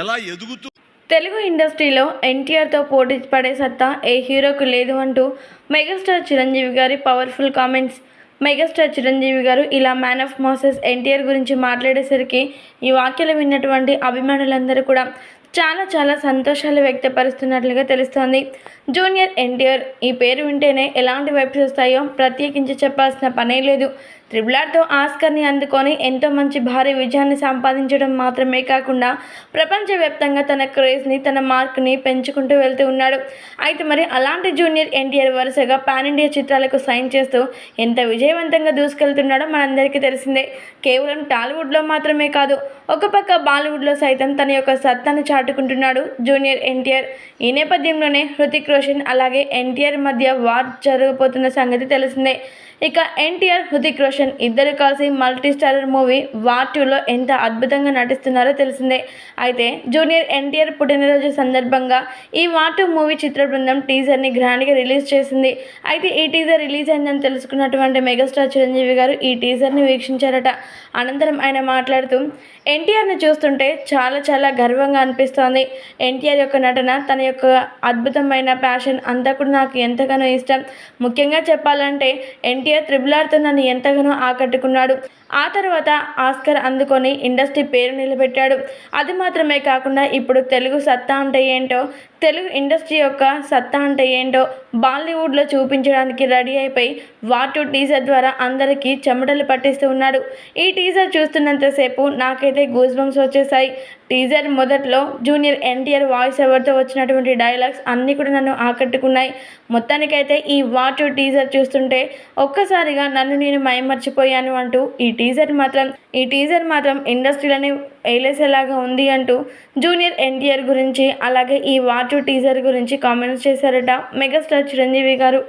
ఎలా ఎదుగుతూ తెలుగు ఇండస్ట్రీలో ఎన్టీఆర్తో పోటీ పడే సత్తా ఏ హీరోకు లేదు అంటూ మెగాస్టార్ చిరంజీవి గారి పవర్ఫుల్ కామెంట్స్. మెగాస్టార్ చిరంజీవి గారు ఇలా మ్యాన్ ఆఫ్ మోసెస్ ఎన్టీఆర్ గురించి మాట్లాడేసరికి ఈ వాక్యాలు విన్నటువంటి అభిమానులందరూ కూడా చాలా చాలా సంతోషాలు వ్యక్తపరుస్తున్నట్లుగా తెలుస్తోంది. జూనియర్ ఎన్టీఆర్ ఈ పేరు వింటేనే ఎలాంటి వైబ్స్ వస్తాయో ప్రత్యేకించి చెప్పాల్సిన పనే లేదు. త్రిబులార్తో ఆస్కర్ని అందుకొని ఎంతో మంచి భారీ విజయాన్ని సంపాదించడం మాత్రమే కాకుండా ప్రపంచవ్యాప్తంగా తన క్రేజ్ని తన మార్క్ని పెంచుకుంటూ వెళ్తూ ఉన్నాడు. అయితే మరి అలాంటి జూనియర్ ఎన్టీఆర్ వరుసగా పాన్ ఇండియా చిత్రాలకు సైన్ చేస్తూ ఎంత విజయవంతంగా దూసుకెళ్తున్నాడో మనందరికీ తెలిసిందే. కేవలం టాలీవుడ్లో మాత్రమే కాదు ఒక పక్క బాలీవుడ్లో సైతం తన యొక్క సత్తాను చాటుకుంటున్నాడు జూనియర్ ఎన్టీఆర్. ఈ నేపథ్యంలోనే హృతిక్ రోషన్ అలాగే ఎన్టీఆర్ మధ్య వార్ జరగబోతున్న సంగతి తెలిసిందే. ఇక ఎన్టీఆర్ హృతిక్ రోషన్ ఇద్దరు కలిసి మల్టీ స్టారర్ మూవీ వార్ టూలో ఎంత అద్భుతంగా నటిస్తున్నారో తెలిసిందే. అయితే జూనియర్ ఎన్టీఆర్ పుట్టినరోజు సందర్భంగా ఈ వార్ టూ మూవీ చిత్ర బృందం టీజర్ని గ్రాండ్గా రిలీజ్ చేసింది. అయితే ఈ టీజర్ రిలీజ్ అయిందని తెలుసుకున్నటువంటి మెగాస్టార్ చిరంజీవి గారు ఈ టీజర్ని వీక్షించారట. అనంతరం ఆయన మాట్లాడుతూ ఎన్టీఆర్ని చూస్తుంటే చాలా చాలా గర్వంగా అనిపిస్తోంది. ఎన్టీఆర్ యొక్క నటన తన యొక్క అద్భుతమైన ప్యాషన్ అంతా కూడా నాకు ఎంతగానో ఇష్టం. ముఖ్యంగా చెప్పాలంటే ఎన్టీఆర్ త్రిబుల్ ఆర్తో నన్ను ఎంతగానో ఆకట్టుకున్నాడు. ఆ తర్వాత ఆస్కర్ అందుకొని ఇండస్ట్రీ పేరు నిలబెట్టాడు. అది మాత్రమే కాకుండా ఇప్పుడు తెలుగు సత్తా అంటే ఏంటో తెలుగు ఇండస్ట్రీ యొక్క సత్తా అంటే ఏంటో బాలీవుడ్లో చూపించడానికి రెడీ అయిపోయి వాటు టీజర్ ద్వారా అందరికీ చెమటలు పట్టిస్తూ ఉన్నాడు. ఈ టీజర్ చూస్తున్నంతసేపు నాకైతే గూస్ బంప్స్ వచ్చేసాయి. టీజర్ మొదట్లో జూనియర్ ఎన్టీఆర్ వాయిస్ ఎవరితో వచ్చినటువంటి డైలాగ్స్ అన్నీ కూడా నన్ను ఆకట్టుకున్నాయి. మొత్తానికైతే ఈ వాటు టీజర్ చూస్తుంటే ఒక్కసారిగా నన్ను నేను మైమర్చిపోయాను అంటూ ఈ టీజర్ మాత్రం ఈ టీజర్ మాత్రం ఇండస్ట్రీలోనే వేలేసేలాగా ఉంది అంటూ జూనియర్ ఎన్టీఆర్ గురించి అలాగే ఈ వాటు టీజర్ గురించి కామెంట్స్ చేశారట. మెగాస్టార్ చిరంజీవి గారు